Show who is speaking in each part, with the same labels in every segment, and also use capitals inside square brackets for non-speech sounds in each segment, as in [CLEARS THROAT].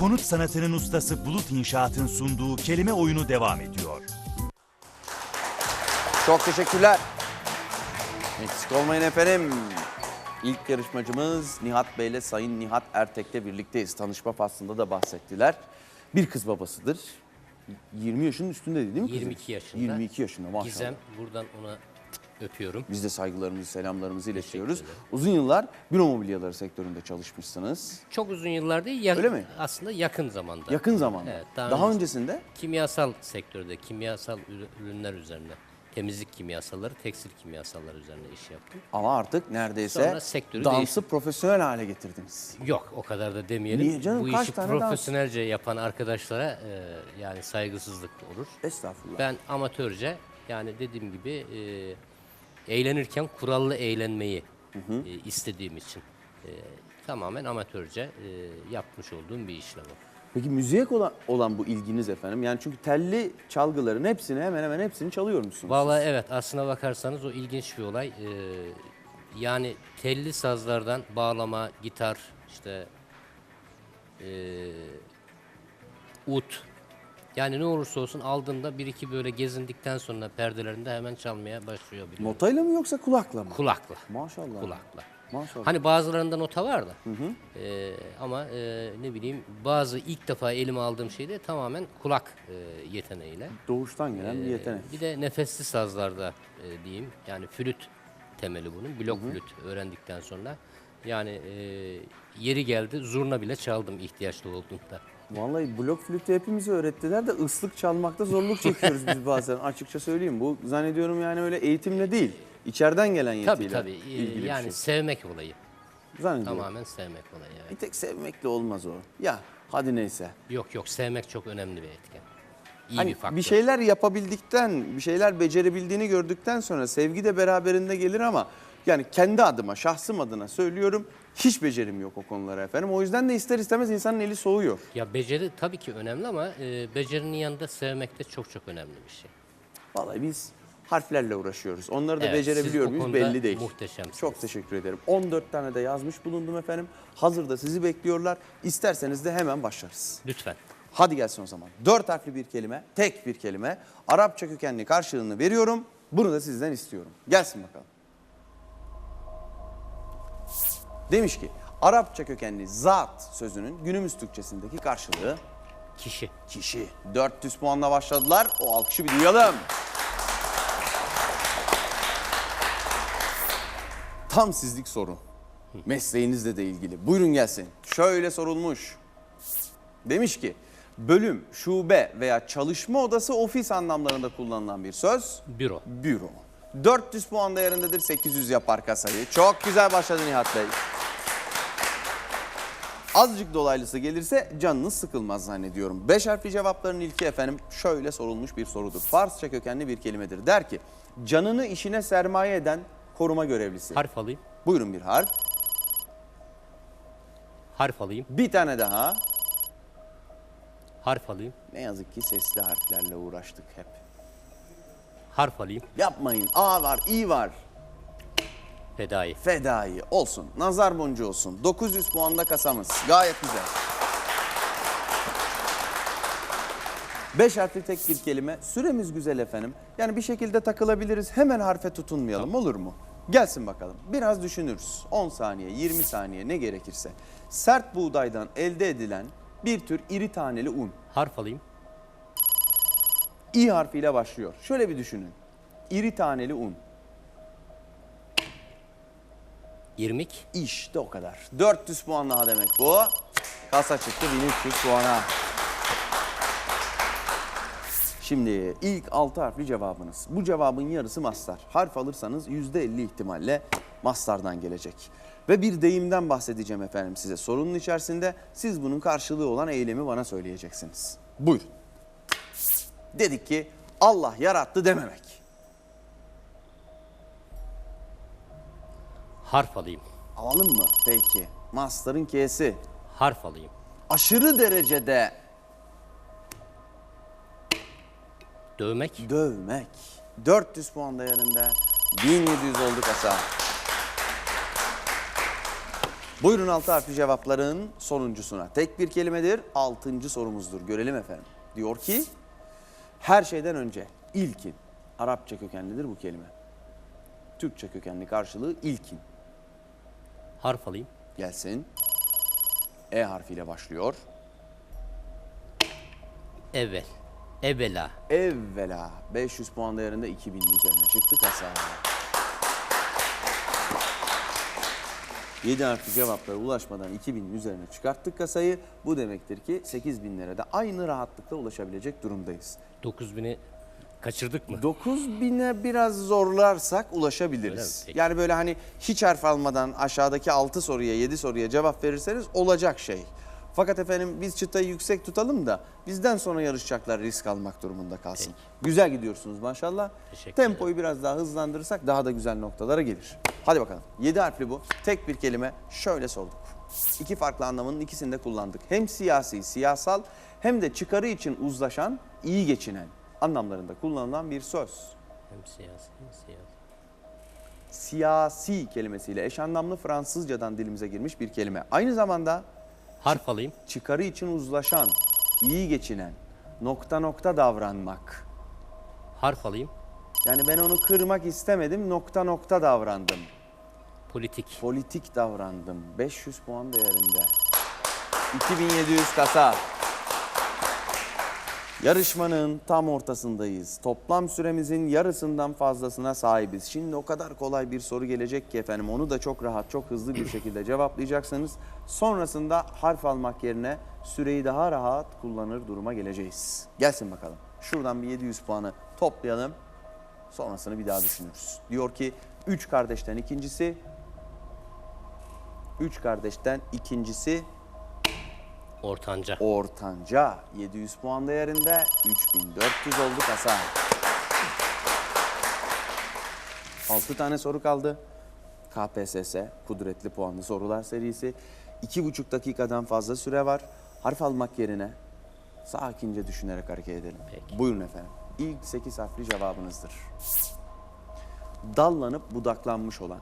Speaker 1: konut sanatının ustası Bulut İnşaat'ın sunduğu kelime oyunu devam ediyor.
Speaker 2: Çok teşekkürler. Eksik olmayın efendim. İlk yarışmacımız Nihat Bey ile Sayın Nihat Ertek'le birlikteyiz. Tanışma faslında da bahsettiler. Bir kız babasıdır. 20 yaşının üstünde değil mi kızım?
Speaker 3: 22 yaşında.
Speaker 2: 22 yaşında maşallah.
Speaker 3: Gizem buradan ona öpüyorum.
Speaker 2: Biz de saygılarımızı, selamlarımızı iletiyoruz. Uzun yıllar büro mobilyaları sektöründe çalışmışsınız.
Speaker 3: Çok uzun yıllar değil, ya-
Speaker 2: Öyle mi?
Speaker 3: aslında yakın zamanda.
Speaker 2: Yakın zamanda.
Speaker 3: Evet,
Speaker 2: daha,
Speaker 3: daha, önce-
Speaker 2: öncesinde
Speaker 3: Kimyasal sektörde, kimyasal ürü- ürünler üzerine, temizlik kimyasalları, tekstil kimyasalları üzerine iş yaptım.
Speaker 2: ama artık neredeyse
Speaker 3: Sonra sektörü
Speaker 2: dansı
Speaker 3: değiştirdim.
Speaker 2: profesyonel hale getirdiniz.
Speaker 3: Yok o kadar da demeyelim.
Speaker 2: Niye canım?
Speaker 3: Bu
Speaker 2: Kaç
Speaker 3: işi
Speaker 2: tane dans?
Speaker 3: profesyonelce yapan arkadaşlara e, yani saygısızlık olur.
Speaker 2: Estağfurullah.
Speaker 3: Ben amatörce yani dediğim gibi e, eğlenirken kurallı eğlenmeyi e, istediğim için e, tamamen amatörce e, yapmış olduğum bir işlem o.
Speaker 2: Peki müziğe olan, olan bu ilginiz efendim? Yani çünkü telli çalgıların hepsini hemen hemen hepsini çalıyor musunuz?
Speaker 3: Vallahi evet aslına bakarsanız o ilginç bir olay. E, yani telli sazlardan bağlama, gitar, işte e, ut. Yani ne olursa olsun aldığında bir iki böyle gezindikten sonra perdelerinde hemen çalmaya başlıyor. bile.
Speaker 2: Notayla mı yoksa kulakla mı?
Speaker 3: Kulakla.
Speaker 2: Maşallah.
Speaker 3: Kulakla.
Speaker 2: Maşallah.
Speaker 3: Hani bazılarında nota var da. Ee, ama e, ne bileyim bazı ilk defa elime aldığım şey de tamamen kulak e, yeteneğiyle.
Speaker 2: Doğuştan gelen bir
Speaker 3: Ee,
Speaker 2: yetenek.
Speaker 3: Bir de nefesli sazlarda e, diyeyim. Yani flüt temeli bunun. Blok flüt öğrendikten sonra. Yani e, yeri geldi zurna bile çaldım ihtiyaçlı olduğunda.
Speaker 2: Vallahi blok flütü hepimize öğrettiler de ıslık çalmakta zorluk çekiyoruz biz bazen. [LAUGHS] Açıkça söyleyeyim. Bu zannediyorum yani öyle eğitimle değil. içeriden gelen yetiyle
Speaker 3: Tabii tabii. Ee,
Speaker 2: ilgili bir
Speaker 3: yani
Speaker 2: şey.
Speaker 3: sevmek olayı.
Speaker 2: Zannediyorum.
Speaker 3: Tamamen sevmek olayı. evet.
Speaker 2: Bir tek sevmekle olmaz o. Ya hadi neyse.
Speaker 3: Yok yok sevmek çok önemli bir etken. İyi
Speaker 2: Hani
Speaker 3: bir faktör.
Speaker 2: bir şeyler yapabildikten, bir şeyler becerebildiğini gördükten sonra sevgi de beraberinde gelir ama yani kendi adıma, şahsım adına söylüyorum hiç becerim yok o konulara efendim. O yüzden de ister istemez insanın eli soğuyor.
Speaker 3: Ya beceri tabii ki önemli ama e, becerinin yanında sevmek de çok çok önemli bir şey.
Speaker 2: Vallahi biz harflerle uğraşıyoruz. Onları da
Speaker 3: Evet,
Speaker 2: becerebiliyor
Speaker 3: siz
Speaker 2: muyuz
Speaker 3: konuda
Speaker 2: belli değil.
Speaker 3: muhteşemsiniz.
Speaker 2: Çok teşekkür ederim. 14 tane de yazmış bulundum efendim. Hazırda sizi bekliyorlar. İsterseniz de hemen başlarız.
Speaker 3: Lütfen.
Speaker 2: Hadi gelsin o zaman. Dört harfli bir kelime, tek bir kelime. Arapça kökenli karşılığını veriyorum. Bunu da sizden istiyorum. Gelsin bakalım. Demiş ki Arapça kökenli zat sözünün günümüz Türkçesindeki karşılığı
Speaker 3: Kişi.
Speaker 2: kişi. 400 puanla başladılar. O alkışı bir duyalım. Tam sizlik soru. Mesleğinizle de ilgili. Buyurun gelsin. Şöyle sorulmuş. Demiş ki bölüm, şube veya çalışma odası ofis anlamlarında kullanılan bir söz.
Speaker 3: Büro.
Speaker 2: Büro. 400 puan değerindedir. 800 yapar kasayı. Çok güzel başladı Nihat Bey. Azıcık dolaylısı gelirse canınız sıkılmaz zannediyorum. Beş harfli cevapların ilki efendim şöyle sorulmuş bir sorudur. Farsça kökenli bir kelimedir. Der ki canını işine sermaye eden koruma görevlisi.
Speaker 3: Harf alayım.
Speaker 2: Buyurun bir harf.
Speaker 3: Harf alayım.
Speaker 2: Bir tane daha.
Speaker 3: Harf alayım.
Speaker 2: Ne yazık ki sesli harflerle uğraştık hep.
Speaker 3: Harf alayım.
Speaker 2: Yapmayın. A var, İ var.
Speaker 3: Fedai.
Speaker 2: Fedai olsun. Nazar boncuğu olsun. 900 puanda kasamız. Gayet güzel. Beş harfli tek bir kelime. Süremiz güzel efendim. Yani bir şekilde takılabiliriz. Hemen harfe tutunmayalım olur mu? Gelsin bakalım. Biraz düşünürüz. 10 saniye, 20 saniye ne gerekirse. Sert buğdaydan elde edilen bir tür iri taneli un.
Speaker 3: Harf alayım.
Speaker 2: İ harfiyle başlıyor. Şöyle bir düşünün. İri taneli un.
Speaker 3: İrmik.
Speaker 2: İşte o kadar. 400 puan daha demek bu. Kasa çıktı 1300 puana. Şimdi ilk 6 harfli cevabınız. Bu cevabın yarısı mastar. Harf alırsanız %50 ihtimalle mastardan gelecek. Ve bir deyimden bahsedeceğim efendim size. Sorunun içerisinde siz bunun karşılığı olan eylemi bana söyleyeceksiniz. Buyurun. Dedik ki Allah yarattı dememek.
Speaker 3: Harf alayım.
Speaker 2: Alalım mı? Peki. Mastarın K'si.
Speaker 3: Harf alayım.
Speaker 2: Aşırı derecede
Speaker 3: Dövmek.
Speaker 2: dövmek. 400 puan değerinde 1700 oldu kasa. Buyurun altı harfli cevapların sonuncusuna. Tek bir kelimedir. Altıncı sorumuzdur. Görelim efendim. Diyor ki her şeyden önce ilkin. Arapça kökenlidir bu kelime. Türkçe kökenli karşılığı ilkin.
Speaker 3: Harf alayım.
Speaker 2: Gelsin. E harfiyle başlıyor.
Speaker 3: Evvel. Evvela.
Speaker 2: Evvela 500 puan değerinde 2000 üzerine çıktı kasa. 7 harfli cevaplara ulaşmadan 2000 üzerine çıkarttık kasayı. Bu demektir ki 8000 lira da aynı rahatlıkla ulaşabilecek durumdayız.
Speaker 3: 9000'i kaçırdık mı?
Speaker 2: 9000'e biraz zorlarsak
Speaker 3: Öyle
Speaker 2: ulaşabiliriz.
Speaker 3: mi? Peki.
Speaker 2: Yani böyle hani hiç harf almadan aşağıdaki 6 soruya 7 soruya cevap verirseniz olacak şey. Fakat efendim biz çıtayı yüksek tutalım da bizden sonra yarışacaklar risk almak durumunda kalsın. Güzel gidiyorsunuz maşallah. Tempoyu biraz daha hızlandırırsak daha da güzel noktalara gelir. Hadi bakalım. 7 harfli bu. Tek bir kelime şöyle sorduk. İki farklı anlamının ikisini de kullandık. Hem siyasi, siyasal hem de çıkarı için uzlaşan, iyi geçinen anlamlarında kullanılan bir söz.
Speaker 3: Hem siyasi hem siyasi.
Speaker 2: Siyasi kelimesiyle eş anlamlı Fransızcadan dilimize girmiş bir kelime. Aynı zamanda
Speaker 3: Harf alayım.
Speaker 2: çıkarı için uzlaşan, iyi geçinen, nokta nokta davranmak.
Speaker 3: Harf alayım.
Speaker 2: Yani ben onu kırmak istemedim, nokta nokta davrandım.
Speaker 3: Politik.
Speaker 2: Politik davrandım. 500 puan değerinde. 2700 kasa. Yarışmanın tam ortasındayız. Toplam süremizin yarısından fazlasına sahibiz. Şimdi o kadar kolay bir soru gelecek ki efendim onu da çok rahat, çok hızlı bir şekilde cevaplayacaksınız. Sonrasında harf almak yerine süreyi daha rahat kullanır duruma geleceğiz. Gelsin bakalım. Şuradan bir 700 puanı toplayalım. Sonrasını bir daha düşünürüz. Diyor ki üç kardeşten ikincisi Üç kardeşten ikincisi
Speaker 3: Ortanca.
Speaker 2: ortanca 700 puan değerinde 3400 oldu kasa. 6 tane soru kaldı. KPSS kudretli puanlı sorular serisi. 2,5 dakikadan fazla süre var. Harf almak yerine sakince düşünerek hareket edelim.
Speaker 3: Peki.
Speaker 2: Buyurun efendim. İlk 8 harfli cevabınızdır. Dallanıp budaklanmış olan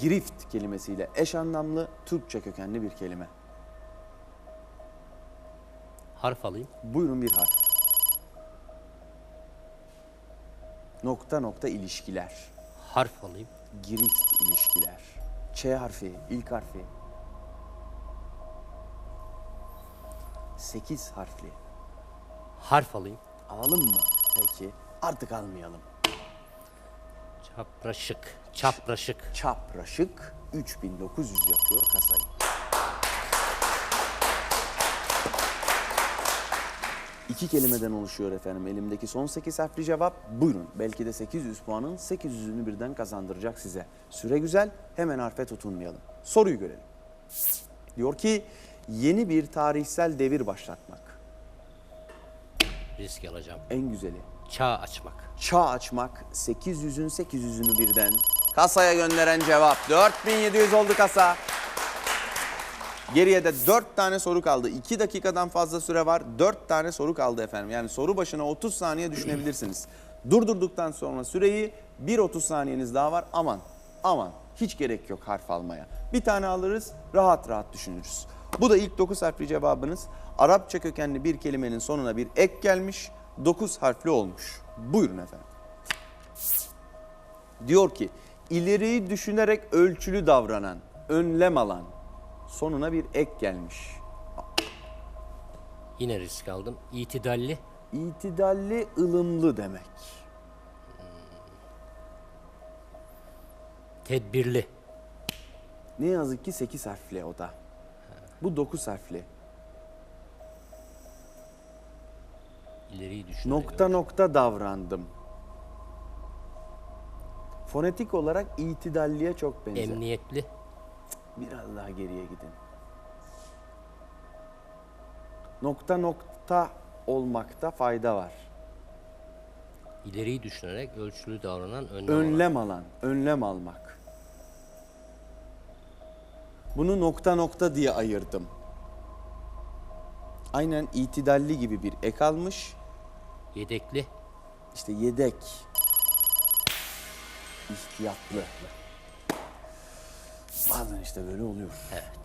Speaker 2: girift kelimesiyle eş anlamlı Türkçe kökenli bir kelime.
Speaker 3: Harf alayım.
Speaker 2: Buyurun bir harf. Nokta nokta ilişkiler.
Speaker 3: Harf alayım.
Speaker 2: Girift ilişkiler. Ç harfi, ilk harfi. 8 harfli.
Speaker 3: Harf alayım.
Speaker 2: Alalım mı? Peki. Artık almayalım.
Speaker 3: Çapraşık. Çapraşık.
Speaker 2: Çapraşık 3900 yapıyor kasayı. İki kelimeden oluşuyor efendim elimdeki son 8 harfli cevap. Buyurun belki de 800 puanın 800'ünü birden kazandıracak size. Süre güzel hemen harfe tutunmayalım. Soruyu görelim. Diyor ki yeni bir tarihsel devir başlatmak.
Speaker 3: Risk alacağım.
Speaker 2: En güzeli
Speaker 3: Çağ açmak.
Speaker 2: çağ açmak 800'ün 800'ünü birden kasaya gönderen cevap 4700 oldu kasa. Geriye de 4 tane soru kaldı. 2 dakikadan fazla süre var. 4 tane soru kaldı efendim. Yani soru başına 30 saniye düşünebilirsiniz. Durdurduktan sonra süreyi 1.30 saniyeniz daha var. Aman aman hiç gerek yok harf almaya. Bir tane alırız rahat rahat düşünürüz. Bu da ilk 9 harfli cevabınız. Arapça kökenli bir kelimenin sonuna bir ek gelmiş. 9 harfli olmuş. Buyurun efendim. Diyor ki ileriyi düşünerek ölçülü davranan, önlem alan sonuna bir ek gelmiş.
Speaker 3: Yine risk aldım. İtidalli.
Speaker 2: İtidalli, ılımlı demek.
Speaker 3: Tedbirli.
Speaker 2: Ne yazık ki 8 harfli o da. Bu 9 harfli.
Speaker 3: İleriyi düşün.
Speaker 2: Nokta nokta davrandım. Fonetik olarak itidalliye çok benzer.
Speaker 3: Emniyetli.
Speaker 2: Biraz daha geriye gidin. Nokta nokta olmakta fayda var.
Speaker 3: İleriyi düşünerek ölçülü davranan önlem, alan.
Speaker 2: Önlem alan, önlem almak. Bunu nokta nokta diye ayırdım. Aynen itidalli gibi bir ek almış.
Speaker 3: Yedekli.
Speaker 2: İşte yedek. İhtiyatlı. Bazen işte böyle oluyor.
Speaker 3: Evet.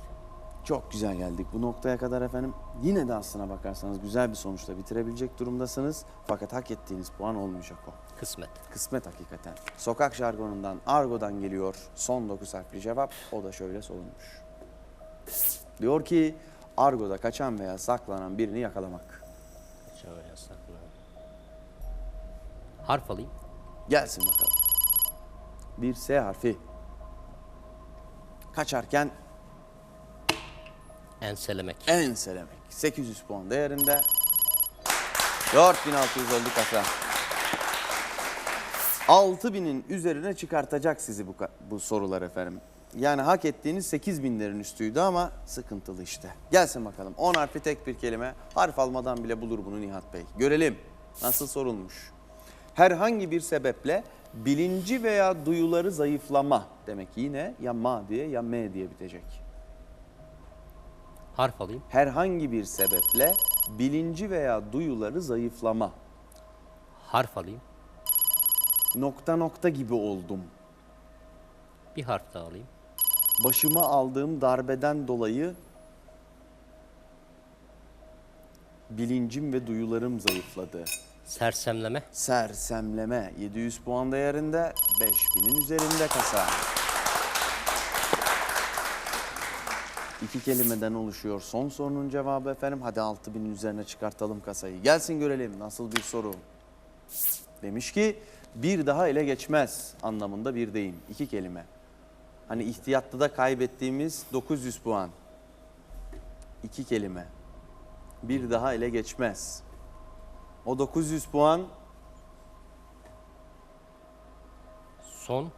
Speaker 2: Çok güzel geldik bu noktaya kadar efendim. Yine de aslına bakarsanız güzel bir sonuçla bitirebilecek durumdasınız. Fakat hak ettiğiniz puan olmayacak o.
Speaker 3: Kısmet.
Speaker 2: Kısmet hakikaten. Sokak jargonundan, argodan geliyor son 9 harfli cevap. O da şöyle sorulmuş. Diyor ki argoda kaçan veya saklanan birini yakalamak.
Speaker 3: Şöyle yasaklanan. Harf alayım.
Speaker 2: Gelsin bakalım. Bir S harfi. Kaçarken
Speaker 3: Enselemek.
Speaker 2: enselemek. 800 puan değerinde. 4600 oldu kasa. 6000'in üzerine çıkartacak sizi bu, bu sorular efendim. Yani hak ettiğiniz 8000'lerin üstüydü ama sıkıntılı işte. Gelsin bakalım. 10 harfi tek bir kelime. Harf almadan bile bulur bunu Nihat Bey. Görelim nasıl sorulmuş. Herhangi bir sebeple bilinci veya duyuları zayıflama demek yine ya ma diye ya me diye bitecek.
Speaker 3: Harf alayım.
Speaker 2: herhangi bir sebeple bilinci veya duyuları zayıflama.
Speaker 3: Harf alayım.
Speaker 2: Nokta nokta gibi oldum.
Speaker 3: Bir harf daha alayım.
Speaker 2: Başıma aldığım darbeden dolayı bilincim ve duyularım zayıfladı.
Speaker 3: Sersemleme.
Speaker 2: Sersemleme 700 puan değerinde 5000'in üzerinde kasa. İki kelimeden oluşuyor son sorunun cevabı efendim. Hadi 6000'in üzerine çıkartalım kasayı. Gelsin görelim nasıl bir soru. Demiş ki bir daha ele geçmez anlamında bir deyim. İki kelime. Hani ihtiyatlıda kaybettiğimiz 900 puan. İki kelime. Bir daha ele geçmez. O 900 puan
Speaker 3: Son.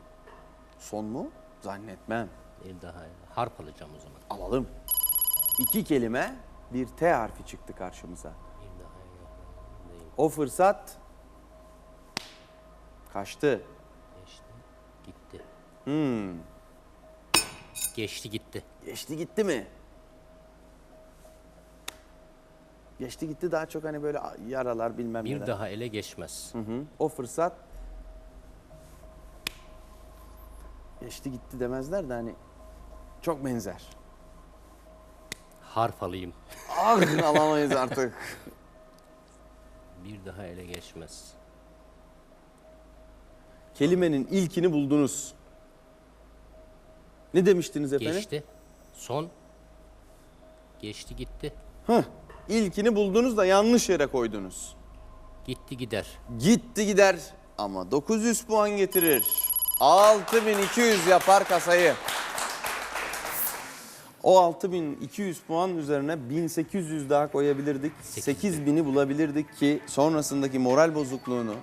Speaker 2: son mu? Zannetmem.
Speaker 3: Bir daha. Harf alacağım o zaman.
Speaker 2: Alalım. İki kelime bir T harfi çıktı karşımıza.
Speaker 3: Bir daha değil.
Speaker 2: O fırsat kaçtı.
Speaker 3: Geçti. Gitti.
Speaker 2: Hmm.
Speaker 3: Geçti gitti.
Speaker 2: Geçti gitti mi? Geçti gitti daha çok hani böyle yaralar bilmem
Speaker 3: Bir
Speaker 2: neler.
Speaker 3: daha ele geçmez.
Speaker 2: Hı hı. O fırsat geçti gitti demezler de hani çok benzer.
Speaker 3: Harf alayım.
Speaker 2: Ah [LAUGHS] alamayız artık.
Speaker 3: Bir daha ele geçmez.
Speaker 2: Kelimenin ilkini buldunuz. Ne demiştiniz efendim?
Speaker 3: Geçti. Son. Geçti gitti.
Speaker 2: Heh, ilkini buldunuz da yanlış yere koydunuz.
Speaker 3: Gitti gider.
Speaker 2: Gitti gider ama 900 puan getirir. 6200 yapar kasayı. O 6200 puan üzerine 1800 daha koyabilirdik. 8000'i bulabilirdik ki sonrasındaki moral bozukluğunu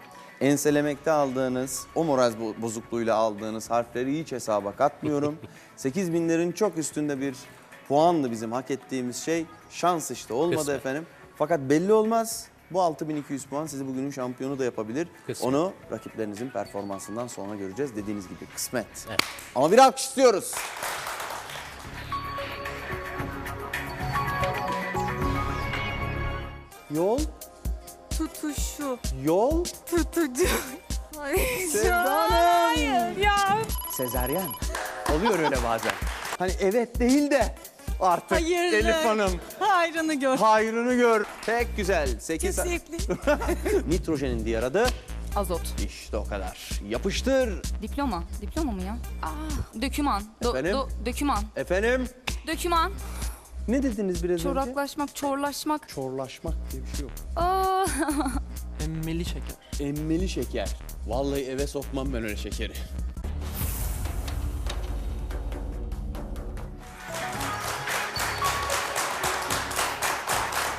Speaker 2: enselemekte aldığınız, o moral bo- bozukluğuyla aldığınız harfleri hiç hesaba katmıyorum. [LAUGHS] 8000'lerin çok üstünde bir puanlı bizim hak ettiğimiz şey. Şans işte olmadı
Speaker 3: Kısmet.
Speaker 2: efendim. Fakat belli olmaz. Bu 6200 puan sizi bugünün şampiyonu da yapabilir.
Speaker 3: Kısmet.
Speaker 2: Onu rakiplerinizin performansından sonra göreceğiz. Dediğiniz gibi kısmet.
Speaker 3: Evet.
Speaker 2: Ama bir alkış istiyoruz. Yol,
Speaker 4: Tutuşu.
Speaker 2: yol,
Speaker 4: Tutucu. [LAUGHS]
Speaker 2: Sevda Hanım.
Speaker 4: Hayır ya.
Speaker 2: sezeryen. Oluyor öyle bazen. Hani evet değil de artık
Speaker 4: Hayırlı.
Speaker 2: Elif Hanım
Speaker 4: Hayrını gör.
Speaker 2: hayrını gör. Pek güzel. 8
Speaker 4: Kesinlikle. [LAUGHS]
Speaker 2: Nitrojenin diğer adı
Speaker 5: Azot.
Speaker 2: işte o kadar. Yapıştır.
Speaker 5: Diploma. Diploma mı ya? Döküman. Do,
Speaker 2: Efendim?
Speaker 5: do, döküman.
Speaker 2: Efendim
Speaker 5: Döküman.
Speaker 2: ne dediniz biraz önce?
Speaker 5: Çoraklaşmak, çorlaşmak.
Speaker 2: Çorlaşmak diye bir şey yok.
Speaker 5: Aa,
Speaker 6: Emmeli şeker.
Speaker 2: Emmeli şeker. Vallahi eve sokmam ben öyle şekeri.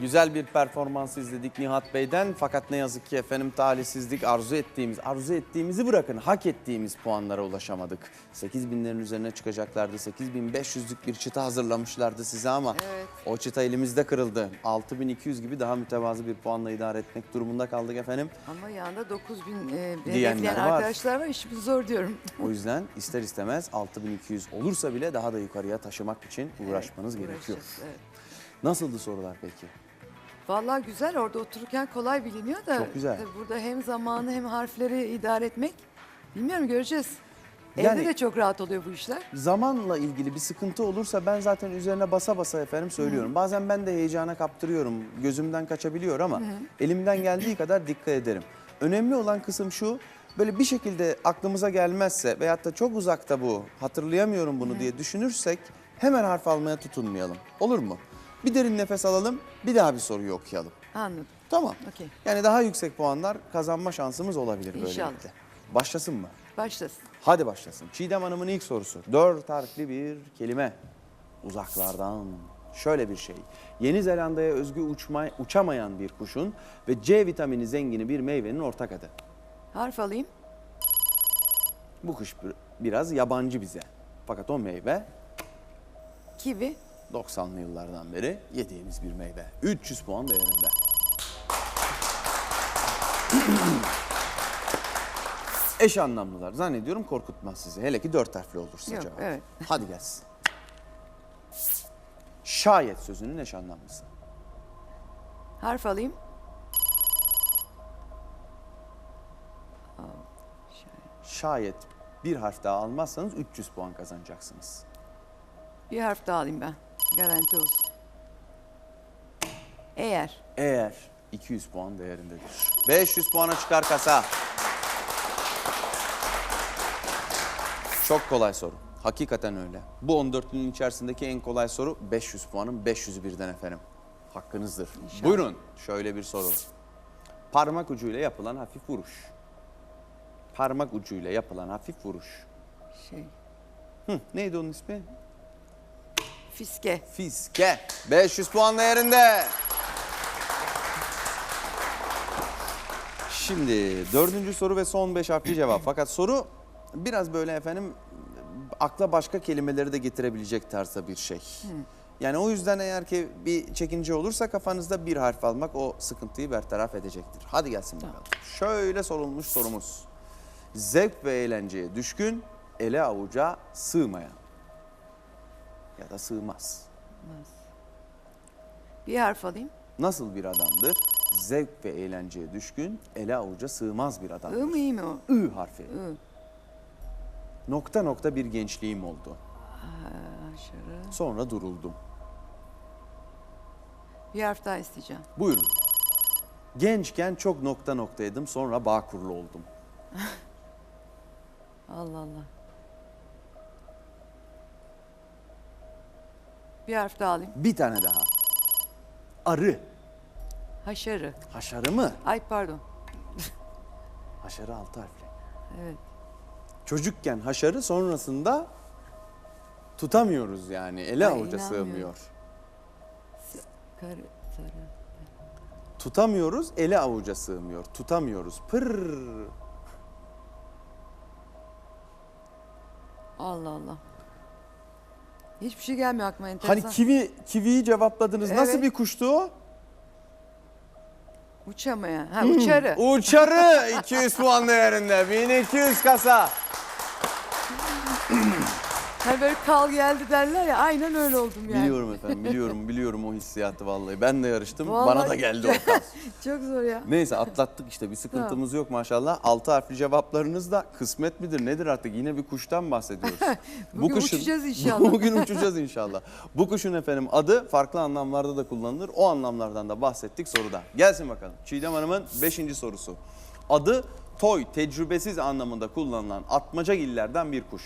Speaker 2: Güzel bir performans izledik Nihat Bey'den. Fakat ne yazık ki efendim talihsizlik arzu ettiğimiz, arzu ettiğimizi bırakın hak ettiğimiz puanlara ulaşamadık. 8000'lerin üzerine çıkacaklardı. 8500'lük bir çıta hazırlamışlardı size ama o çıta elimizde kırıldı. 6200 gibi daha mütevazı bir puanla idare etmek durumunda kaldık efendim.
Speaker 7: Ama yanında 9000 e,
Speaker 2: Diyenler
Speaker 7: hedefleyen
Speaker 2: var.
Speaker 7: arkadaşlar var. İşimiz zor diyorum.
Speaker 2: O yüzden ister istemez 6200 olursa bile daha da yukarıya taşımak için uğraşmanız gerekiyor.
Speaker 7: Uğraşacağız, evet.
Speaker 2: Nasıldı sorular peki?
Speaker 7: Vallahi güzel orada otururken kolay biliniyor da.
Speaker 2: Çok güzel.
Speaker 7: tabii burada hem zamanı hem harfleri idare etmek. Bilmiyorum göreceğiz. Evde
Speaker 2: Yani-
Speaker 7: de çok rahat oluyor bu işler.
Speaker 2: Zamanla ilgili bir sıkıntı olursa ben zaten üzerine basa basa efendim söylüyorum. Bazen ben de heyecana kaptırıyorum. Gözümden kaçabiliyor ama elimden geldiği kadar dikkat ederim. Önemli olan kısım şu. Böyle bir şekilde aklımıza gelmezse veyahut da çok uzakta bu hatırlayamıyorum bunu diye düşünürsek hemen harf almaya tutunmayalım. Olur mu? Bir derin nefes alalım bir daha bir soruyu okuyalım.
Speaker 7: Anladım.
Speaker 2: Tamam.
Speaker 7: Okey.
Speaker 2: Yani daha yüksek puanlar kazanma şansımız olabilir
Speaker 7: İnşallah.
Speaker 2: böylelikle. Başlasın mı?
Speaker 7: Başlasın.
Speaker 2: Hadi başlasın. Çiğdem Hanım'ın ilk sorusu. Dört harfli bir kelime. Uzaklardan. Şöyle bir şey. Yeni Zelanda'ya özgü uçma, uçamayan bir kuşun ve C vitamini zengini bir meyvenin ortak adı.
Speaker 7: Harf alayım.
Speaker 2: Bu kuş bir- biraz yabancı bize. Fakat o meyve
Speaker 7: Kivi.
Speaker 2: 90'lı yıllardan beri yediğimiz bir meyve. 300 puan değerinde. [CLEARS THROAT] Eş anlamlılar. Zannediyorum korkutmaz sizi. Hele ki dört harfli olursa
Speaker 7: Yok,
Speaker 2: cevap.
Speaker 7: evet.
Speaker 2: Hadi gelsin. Şayet sözünün eş anlamlısı.
Speaker 7: Harf alayım.
Speaker 2: Şayet bir harf daha almazsanız 300 puan kazanacaksınız.
Speaker 7: Bir harf daha alayım ben. Garanti olsun. Eğer.
Speaker 2: Eğer 200 puan değerindedir. 500 puana çıkar kasa. Çok kolay soru. Hakikaten öyle. Bu 14'lünün içerisindeki en kolay soru 500 puanın 500'ü birden efendim. Hakkınızdır. Buyurun şöyle bir soru. Parmak ucuyla yapılan hafif vuruş. Parmak ucuyla yapılan hafif vuruş.
Speaker 7: Şey.
Speaker 2: Hı, neydi onun ismi?
Speaker 7: Fiske.
Speaker 2: Fiske. 500 puan değerinde. Şimdi dördüncü soru ve son beş harfli cevap. Fakat soru biraz böyle efendim akla başka kelimeleri de getirebilecek tarzda bir şey. Yani o yüzden eğer ki bir çekince olursa kafanızda bir harf almak o sıkıntıyı bertaraf edecektir. Hadi gelsin bakalım. Şöyle sorulmuş sorumuz. Zevk ve eğlenceye düşkün, ele avuca sığmayan. Ya da sığmaz.
Speaker 7: Bir harf alayım.
Speaker 2: Nasıl bir adamdır? Zevk ve eğlenceye düşkün, ele avuca sığmaz bir
Speaker 7: I
Speaker 2: adamdır.
Speaker 7: mı iyi mi o?
Speaker 2: I harfi.
Speaker 7: I.
Speaker 2: Nokta nokta bir gençliğim oldu.
Speaker 7: Aşırı.
Speaker 2: Sonra duruldum.
Speaker 7: Bir harf daha isteyeceğim.
Speaker 2: Buyurun. Gençken çok nokta noktaydım sonra bağkurlu oldum. [LAUGHS]
Speaker 7: Allah Allah. Bir harf daha alayım.
Speaker 2: Bir tane daha. Arı.
Speaker 7: Haşarı.
Speaker 2: Haşarı mı?
Speaker 7: Ay pardon.
Speaker 2: Haşarı altı harfli.
Speaker 7: Evet.
Speaker 2: Çocukken haşarı sonrasında tutamıyoruz yani. Ele
Speaker 7: Ay,
Speaker 2: avuca sığmıyor.
Speaker 7: Karı, sarı.
Speaker 2: Tutamıyoruz, ele avuca sığmıyor. Tutamıyoruz. Pır.
Speaker 7: Allah Allah. Hiçbir şey gelmiyor aklıma enteresan.
Speaker 2: Hani kivi kiviyi cevapladınız. Nasıl
Speaker 7: Evet.
Speaker 2: bir kuştu o?
Speaker 7: Uçamayan. Ha uçarı.
Speaker 2: Uçarı 200 puan değerinde. 1200 kasa.
Speaker 7: Hani böyle kal geldi derler ya aynen öyle oldum yani.
Speaker 2: Biliyorum efendim, biliyorum, biliyorum o hissiyatı vallahi. Ben de yarıştım,
Speaker 7: Vallahi-
Speaker 2: bana da geldi o kas. [LAUGHS]
Speaker 7: Çok zor ya.
Speaker 2: Neyse atlattık işte bir sıkıntımız yok maşallah. Altı harfli cevaplarınız da kısmet midir nedir artık yine bir kuştan bahsediyoruz. [LAUGHS]
Speaker 7: Bugün uçacağız inşallah.
Speaker 2: Bugün uçacağız inşallah. Bu kuşun efendim adı farklı anlamlarda da kullanılır. O anlamlardan da bahsettik soruda. Gelsin bakalım. Çiğdem Hanım'ın beşinci sorusu. Adı toy, tecrübesiz anlamında kullanılan atmacagillerden bir kuş.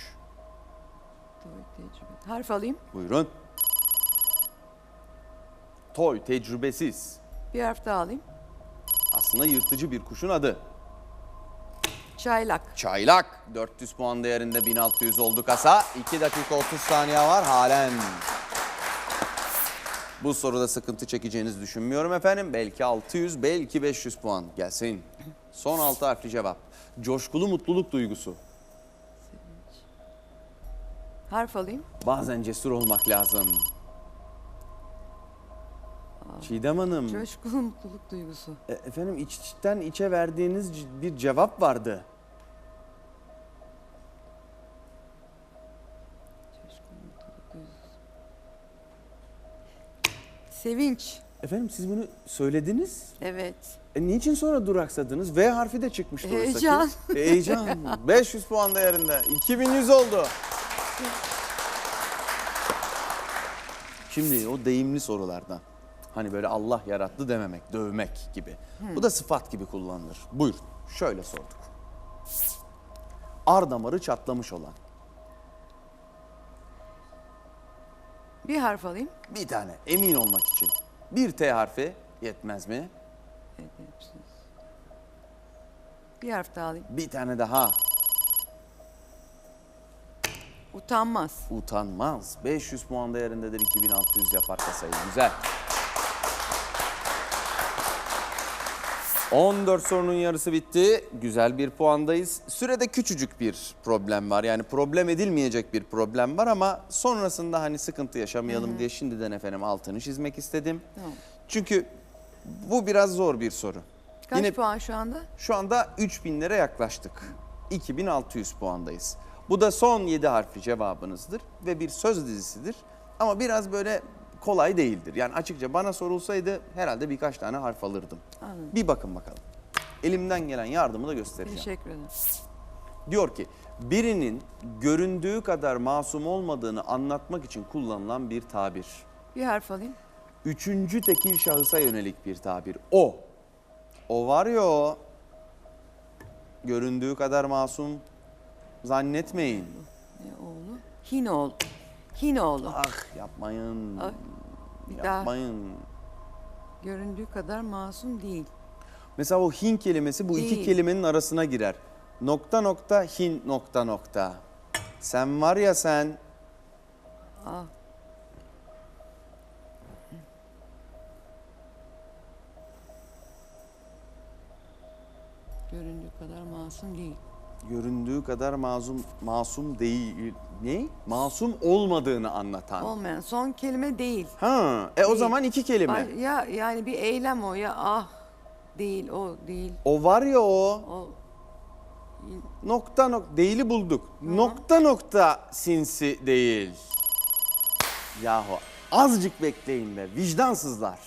Speaker 7: Harf alayım.
Speaker 2: Buyurun. Toy, tecrübesiz.
Speaker 7: Bir harf daha alayım.
Speaker 2: Aslında yırtıcı bir kuşun adı.
Speaker 7: Çaylak.
Speaker 2: Çaylak 400 puan değerinde 1600 oldu kasa. 2 dakika 30 saniye var halen. Bu soruda sıkıntı çekeceğinizi düşünmüyorum efendim. Belki 600, belki 500 puan gelsin. Son 6 harfli cevap. Coşkulu mutluluk duygusu.
Speaker 7: Harf alayım.
Speaker 2: Bazen cesur olmak lazım. Çiğdem Hanım,
Speaker 7: Coşkulu mutluluk duygusu.
Speaker 2: e, efendim içten içe verdiğiniz bir cevap vardı.
Speaker 7: Coşkulu mutluluk duygusu. Sevinç.
Speaker 2: Efendim siz bunu söylediniz.
Speaker 7: Evet.
Speaker 2: E, niçin sonra duraksadınız? V harfi de çıkmıştı.
Speaker 7: Heyecan.
Speaker 2: Heyecan. [LAUGHS] 500 puan değerinde. 2100 oldu. Şimdi o deyimli sorulardan. Hani böyle Allah yarattı dememek, dövmek gibi. Bu da sıfat gibi kullanılır. Buyur. Şöyle sorduk. Ar damarı çatlamış olan.
Speaker 7: Bir harf alayım.
Speaker 2: Bir tane emin olmak için. Bir T harfi yetmez mi?
Speaker 7: Bir harf daha alayım.
Speaker 2: Bir tane daha.
Speaker 7: Utanmaz.
Speaker 2: Utanmaz. 500 puan değerindedir 2600 yapar kasayı. Güzel. 14 sorunun yarısı bitti. Güzel bir puandayız. Sürede küçücük bir problem var. Yani problem edilmeyecek bir problem var ama sonrasında hani sıkıntı yaşamayalım diye şimdiden efendim altını çizmek istedim.
Speaker 7: Tamam.
Speaker 2: Çünkü bu biraz zor bir soru.
Speaker 7: Kaç
Speaker 2: Yine-
Speaker 7: puan şu anda?
Speaker 2: Şu anda 3000'lere yaklaştık. 2600 puandayız. Bu da son 7 harfli cevabınızdır ve bir söz dizisidir. Ama biraz böyle kolay değildir. Yani açıkça bana sorulsaydı herhalde birkaç tane harf alırdım.
Speaker 7: Anladım.
Speaker 2: Bir bakın bakalım. Elimden gelen yardımı da göstereceğim.
Speaker 7: Teşekkür ederim.
Speaker 2: Diyor ki birinin göründüğü kadar masum olmadığını anlatmak için kullanılan bir tabir.
Speaker 7: Bir harf alayım.
Speaker 2: Üçüncü tekil şahısa yönelik bir tabir. O. O var ya o. Göründüğü kadar masum zannetmeyin.
Speaker 7: Ne oğlu? Hinoğlu. Hinoğlu.
Speaker 2: Ah yapmayın.
Speaker 7: Ay, Bir daha.
Speaker 2: Yapmayın.
Speaker 7: Göründüğü kadar masum değil.
Speaker 2: Mesela o hin kelimesi bu iki
Speaker 7: Değil.
Speaker 2: kelimenin arasına girer. Nokta nokta hin nokta nokta. Sen var ya sen.
Speaker 7: Ah. Göründüğü kadar masum
Speaker 2: masum değil. Ne? Masum olmadığını anlatan.
Speaker 7: Olmayan son kelime değil.
Speaker 2: Ha, e o
Speaker 7: Değil.
Speaker 2: zaman iki kelime.
Speaker 7: Ay, Ya yani bir eylem o ya ah değil o değil.
Speaker 2: O var ya o.
Speaker 7: O
Speaker 2: Nokta nokta değili bulduk. Nokta nokta sinsi değil. Yahu azıcık bekleyin be vicdansızlar.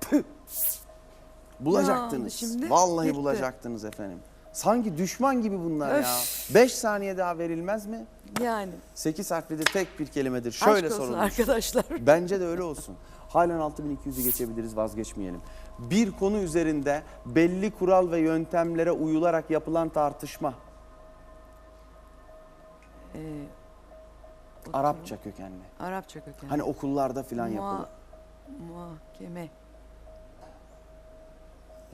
Speaker 2: Püh. Bulacaktınız.
Speaker 7: Ya, şimdi
Speaker 2: Vallahi
Speaker 7: gitti.
Speaker 2: bulacaktınız efendim. Sanki düşman gibi bunlar ya. 5 saniye daha verilmez mi?
Speaker 7: yani.
Speaker 2: 8 harfli de tek bir kelimedir. Şöyle
Speaker 7: Aşk olsun
Speaker 2: sorulmuş.
Speaker 7: arkadaşlar. [LAUGHS]
Speaker 2: Bence de öyle olsun. Halen 6200'ü geçebiliriz vazgeçmeyelim. Bir konu üzerinde belli kural ve yöntemlere uyularak yapılan tartışma.
Speaker 7: Ee,
Speaker 2: Arapça kökenli.
Speaker 7: Arapça kökenli.
Speaker 2: Hani okullarda filan
Speaker 7: Muha-
Speaker 2: yapılır.
Speaker 7: Muhakeme.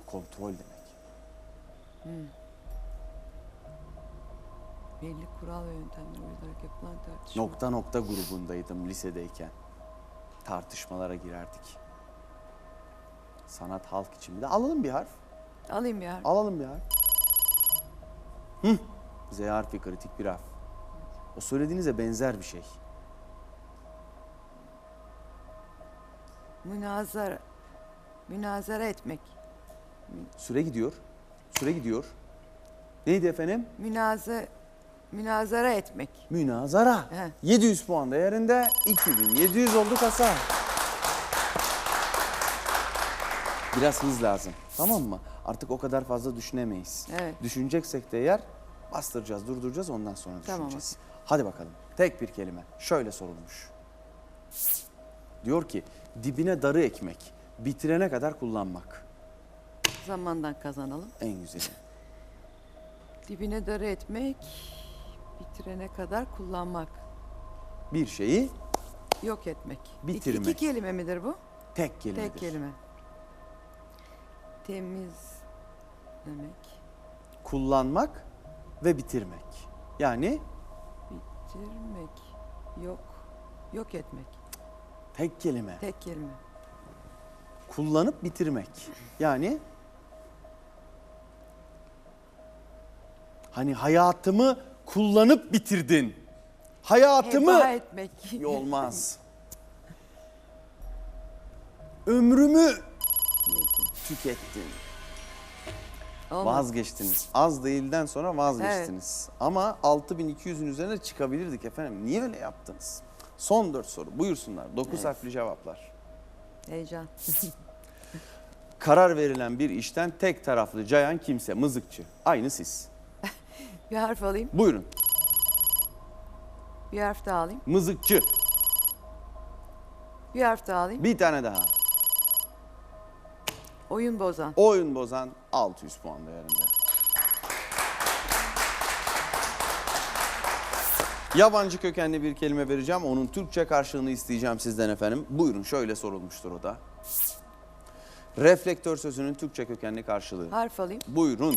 Speaker 2: Kontrol demek.
Speaker 7: Belli kural ve yöntemler uygularak yapılan tartışma.
Speaker 2: Nokta nokta grubundaydım lisedeyken. Tartışmalara girerdik. Sanat halk için bir de alalım bir harf.
Speaker 7: Alayım bir harf.
Speaker 2: Alalım bir harf. Hı. Z harfi kritik bir harf. O söylediğinize benzer bir şey.
Speaker 7: Münazara. Münazara etmek.
Speaker 2: Süre gidiyor. Süre gidiyor. Neydi efendim?
Speaker 7: Münaza münazara etmek.
Speaker 2: Münazara.
Speaker 7: He.
Speaker 2: 700 puan değerinde 2700 oldu kasa. Biraz hız lazım. Tamam mı? Artık o kadar fazla düşünemeyiz.
Speaker 7: Evet.
Speaker 2: Düşüneceksek de eğer bastıracağız, durduracağız ondan sonra
Speaker 7: Tamam.
Speaker 2: düşüneceğiz. Hadi bakalım. Tek bir kelime. Şöyle sorulmuş. Diyor ki dibine darı ekmek, bitirene kadar kullanmak.
Speaker 7: Zamandan kazanalım.
Speaker 2: En güzeli.
Speaker 7: Dibine darı etmek. Bitirene kadar kullanmak.
Speaker 2: Bir şeyi
Speaker 7: Yok etmek. İki-
Speaker 2: Bitirmek.
Speaker 7: İki, kelime midir bu?
Speaker 2: tek kelimedir.
Speaker 7: Tek kelime. Temiz demek.
Speaker 2: Kullanmak ve bitirmek. Yani
Speaker 7: Bitirmek. Yok. Yok etmek.
Speaker 2: tek kelime.
Speaker 7: Tek kelime.
Speaker 2: kullanıp bitirmek. Yani hani hayatımı kullanıp bitirdin. Hayatımı
Speaker 7: Heba etmek.
Speaker 2: olmaz. Ömrümü tükettin.
Speaker 7: Olmaz.
Speaker 2: Vazgeçtiniz. Az değilden sonra vazgeçtiniz. Ama 6200'ün üzerine çıkabilirdik efendim. Niye öyle yaptınız? Son dört soru. Buyursunlar. 9
Speaker 7: Evet.
Speaker 2: harfli cevaplar.
Speaker 7: Heyecan. [LAUGHS]
Speaker 2: karar verilen bir işten tek taraflı cayan kimse, mızıkçı. Aynı siz.
Speaker 7: Bir harf alayım.
Speaker 2: Buyurun.
Speaker 7: Bir harf daha alayım.
Speaker 2: Mızıkçı.
Speaker 7: Bir harf daha alayım.
Speaker 2: Bir tane daha.
Speaker 7: Oyun bozan.
Speaker 2: Oyun bozan 600 puan değerinde. Yabancı kökenli bir kelime vereceğim. Onun Türkçe karşılığını isteyeceğim sizden efendim. Buyurun şöyle sorulmuştur o da. Reflektör sözünün Türkçe kökenli karşılığı.
Speaker 7: Harf alayım.
Speaker 2: Buyurun.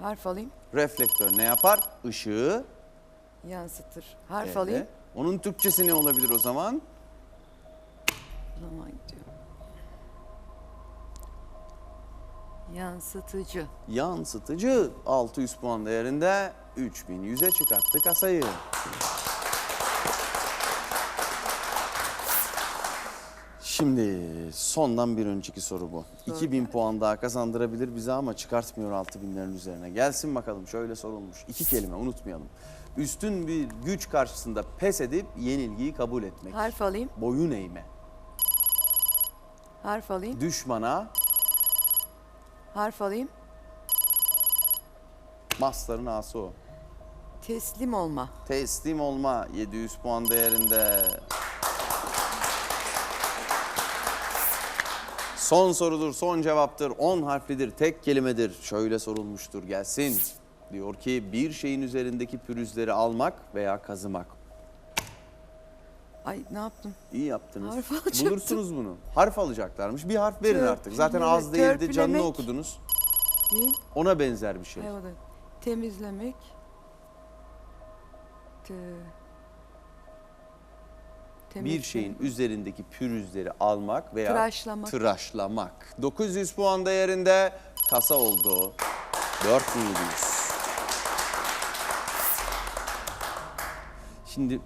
Speaker 7: Harf alayım.
Speaker 2: Reflektör ne yapar? Işığı.
Speaker 7: Yansıtır. Harf
Speaker 2: Evet.
Speaker 7: alayım.
Speaker 2: Onun Türkçesi ne olabilir o zaman?
Speaker 7: Zaman gidiyor. Yansıtıcı.
Speaker 2: Yansıtıcı 600 puan değerinde 3100'e çıkarttı kasayı. Şimdi sondan bir önceki soru bu. 2000 puan daha kazandırabilir bize ama çıkartmıyor 6000'lerin üzerine. Gelsin bakalım şöyle sorulmuş. İki kelime unutmayalım. Üstün bir güç karşısında pes edip yenilgiyi kabul etmek.
Speaker 7: Harf alayım.
Speaker 2: Boyun eğme.
Speaker 7: Harf alayım.
Speaker 2: Düşmana
Speaker 7: Harf alayım.
Speaker 2: masların ası o.
Speaker 7: Teslim olma.
Speaker 2: Teslim olma 700 puan değerinde. Son sorudur, son cevaptır. 10 harflidir, tek kelimedir. Şöyle sorulmuştur, gelsin. Diyor ki bir şeyin üzerindeki pürüzleri almak veya kazımak.
Speaker 7: Ay ne yaptım?
Speaker 2: İyi yaptınız.
Speaker 7: Harf alacaktım.
Speaker 2: Bulursunuz bunu. Harf alacaklarmış. Bir harf verin
Speaker 7: Törpülemek,
Speaker 2: artık. Zaten az değildi, canını
Speaker 7: törpülemek.
Speaker 2: okudunuz.
Speaker 7: Değil.
Speaker 2: Ona benzer bir şey.
Speaker 7: Ay, o da. Temizlemek. Te...
Speaker 2: Bir şeyin üzerindeki pürüzleri almak veya
Speaker 7: Tıraşlamak.
Speaker 2: tıraşlamak. 900 puan değerinde kasa oldu. 4700. Şimdi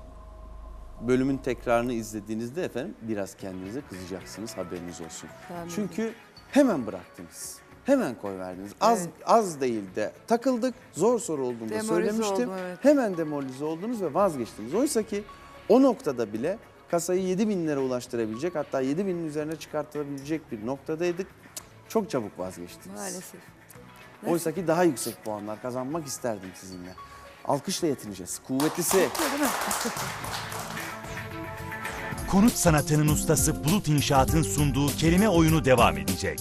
Speaker 2: bölümün tekrarını izlediğinizde efendim biraz kendinize kızacaksınız haberiniz olsun.
Speaker 7: Tahmin
Speaker 2: Çünkü hemen bıraktınız. Hemen koy verdiniz. Az
Speaker 7: Evet.
Speaker 2: az değil de takıldık. Zor soru olduğunu da
Speaker 7: Demoralize
Speaker 2: söylemiştim.
Speaker 7: oldum, evet.
Speaker 2: Hemen demoralize oldunuz ve vazgeçtiniz. Oysa ki o noktada bile kasayı 7 bin lira ulaştırabilecek hatta 7 binin üzerine çıkartılabilecek bir noktadaydık. Çok çabuk vazgeçtiniz.
Speaker 7: Maalesef.
Speaker 2: Oysa ki daha yüksek puanlar kazanmak isterdim sizinle. Alkışla yetineceğiz. Kuvvetlisi.
Speaker 1: Konut sanatının ustası Bulut İnşaat'ın sunduğu kelime oyunu devam edecek.